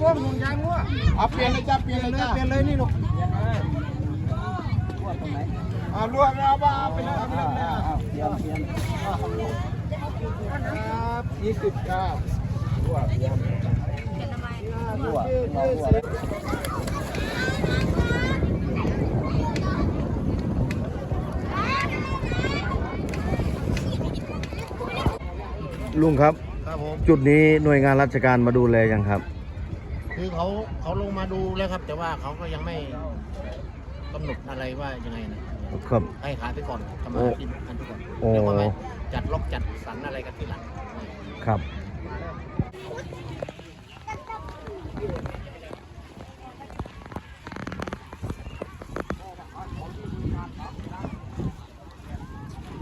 งัวเอาเปลี่ยนเลยจ้าเปลี่ยนเลยจ้าเปลี่ยนเลยนี่ลูกเอาลวกเอาบ้าไปเลยเอาไปเลยเปลี่ยนเปลี่ยนครับยี่สิบจ้ารั่วรั่วรั่วลุงครับ ครับผม จุดนี้หน่วยงานราชการมาดูแลยังครับ คือเขาเขาลงมาดูแล้วครับ แต่ว่าเขาก็ยังไม่กำหนดอะไรว่ายังไงนะครับ ให้ขายไปก่อนทำมาหากินกันไปก่อนโอ้เดี๋ยวก็ไปจัดล็อกจัดสรรอะไรกันทีหลังครับ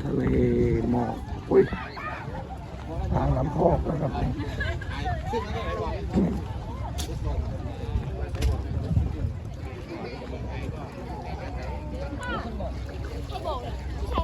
ทะเลหมอกอุ้ยทางลำพอกนะครับ เข้าเ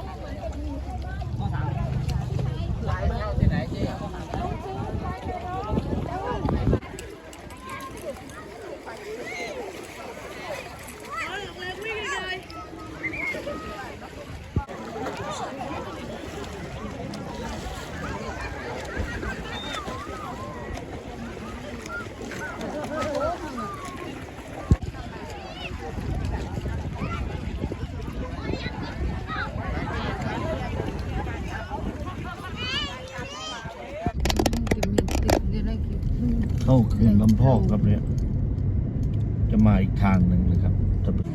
ขื่อนลำพอกครับเนี่ยจะมาอีกทางหนึ่งเลยครับจะเป็น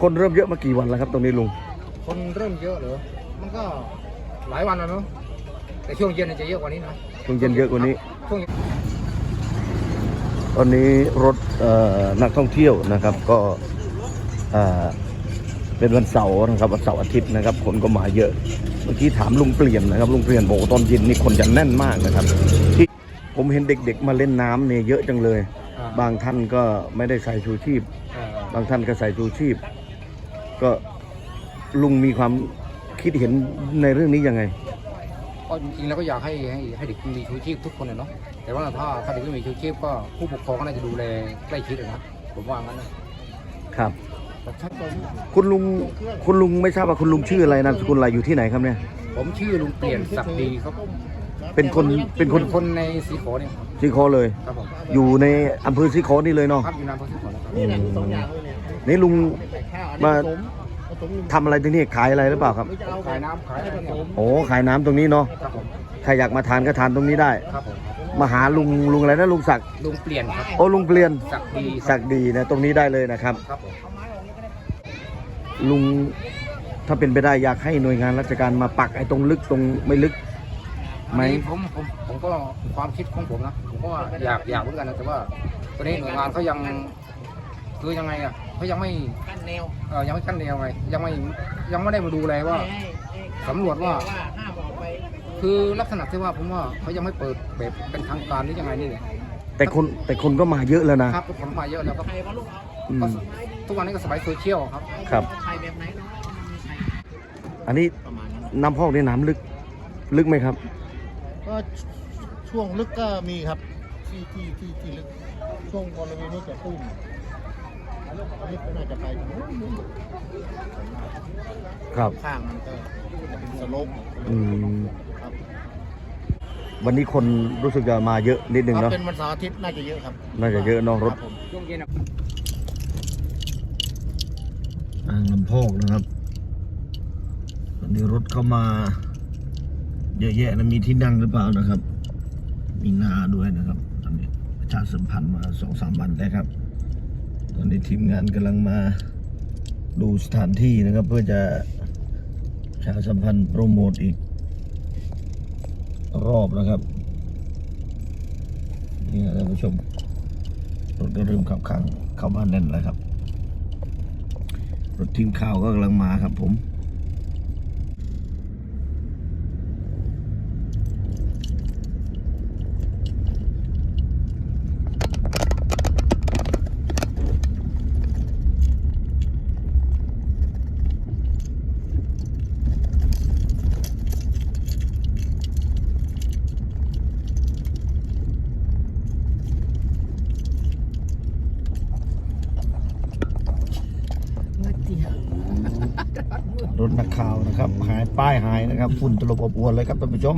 คนเริ่มเยอะมากี่วันแล้วครับตรงนี้ลุง คนเริ่มเยอะเหรอ มันก็หลายวันแล้วเนาะ แต่ช่วงเย็นน่ะจะเยอะกว่านี้นะ ช่วงเย็นเยอะกว่านี้ช่วงเย็นตอนนี้รถเอ่อนักท่องเที่ยวนะครับก็เอ่อเป็นวันเสาร์นะครับวันเสาร์อาทิตย์นะครับคนก็มาเยอะ เมื่อกี้ถามลุงเปลี่ยนนะครับลุงเปลี่ยนบอกว่าตอนเย็นนี่คนจะแน่นมากนะครับที่ผมเห็นเด็กๆมาเล่นน้ำเนี่ยเยอะจังเลยอ่าบางท่านก็ไม่ได้ใส่ชูชีพเอ่อบางท่านก็ใส่ชูชีพ ก็ลุงมีความคิดเห็นในเรื่องนี้ยังไง ก็จริงๆแล้วก็อยากให้ให้ให้เด็กมีชูชีพทุกคนนะเนาะแต่ว่าถ้าถ้าเด็กไม่มีชูชีพก็ผู้ปกครองก็น่าจะดูแลใกล้ชิดอะนะผมว่างั้นนะครับแต่ถ้าผมคุณลุงคุณลุงไม่ทราบว่าคุณลุงชื่ออะไรนามสกุลอะไรอยู่ที่ไหนครับเนี่ย ผมชื่อลุงเปลี่ยนศักดิ์ดีครับเป็นคนเป็นคนเป็นคนในสีขอเนี่ยครับซีโคเลยครับผมอยู่ในอำเภอซีโคนี่เลยเนาะครับอยู่นามเภอสีขอนะครับนี่แหละสองอย่างเลยเนี่ยนี่ลุงข้าวอันมา นี้ผสมผสมอยู่ทำอะไรที่นี่ขายอะไรหรือเปล่าครับหรือจะเอาขายน้ำขายอะไรให้ผเนี่ยสมโอ้ขายน้ำตรงนี้เนาะครับผมใครอยากมาทานก็ทานตรงนี้ได้ ครับผมมาหาลุงลุงอะไรนะลุงศักดิ์ลุงเปลี่ยนครับโอ้ลุงเปลี่ยนศักดิ์ดีคศัรับกดิ์ดีนะตรงนี้ได้เลยนะครับ ครับผมลุงถ้าเป็นไปได้อยากให้หน่วยงานราชการมาปักไอ้ตรงลึกตรงไม่ลึกไหมอันนี้ผมผมผมก็ความคิดของผมนะผมก็อยากอยากเหมือนกันนะแต่ว่าตอนนี้หน่วยงานเขายังคือยังไงอะ เขายังไม่กั้นแนวเออยังไม่ขั้นแนวไงยังไม่ยังไม่ได้มาดูเลยว่าสำรวจว่า ห้ามออกไปคือลักษณะที่ว่าผมว่าเขายังไม่เปิดแบบเป็นทางการหรือยังไงนี่เนี่ยแต่คนแต่คนก็มาเยอะแล้วนะครับผมมาเยอะแล้วครับใครว่าลูกเอาอืมก็ทุกวันนี้ก็สบายโซเชียลครับ ครับ ใครแบบไหนเนาะใครอันนี้ประมาณนั้นน้ำพอกนี่น้ำลึกลึกไหมครับ ก็ช่วงลึกก็มีครับที่ที่ที่ที่ลึกช่วงบริเวณนี้จะตื้นลึกก็ น่าจะไปถึงนู้นครับ ข้างมันก็จะเป็นสโลปอืม ครับวันนี้คนรู้สึกจะมาเยอะนิดนึงถ้าเนาะ เป็นวันเสาร์อาทิตย์น่าจะเยอะครับน่าจะเยอะเนอะรถ คบผม ช่วงเย็นอะ อ่างลำโพงนะครับวันนี้รถเข้ามา เยอะแยะนะมีที่นั่งหรือเปล่านะครับ มีนาด้วยนะครับตอนนี้ประชาสัมพันธ์มาสองสามวันแล้วครับ ตอนนี้ทีมงานกำลังมาดูสถานที่นะครับ เพื่อจะชาสัมพันธ์โปรโมทอีก รอบนะครับ นี่นะท่านผู้ชมรถก็เริ่มขับขังเข้ามาแน่นแล้วครับ รถทีมข่าวก็กำลังมาครับผม รถนักข่าวนะครับ หายป้ายหายนะครับ ฝุ่นตลบอบอวนเลยครับท่านผู้ชม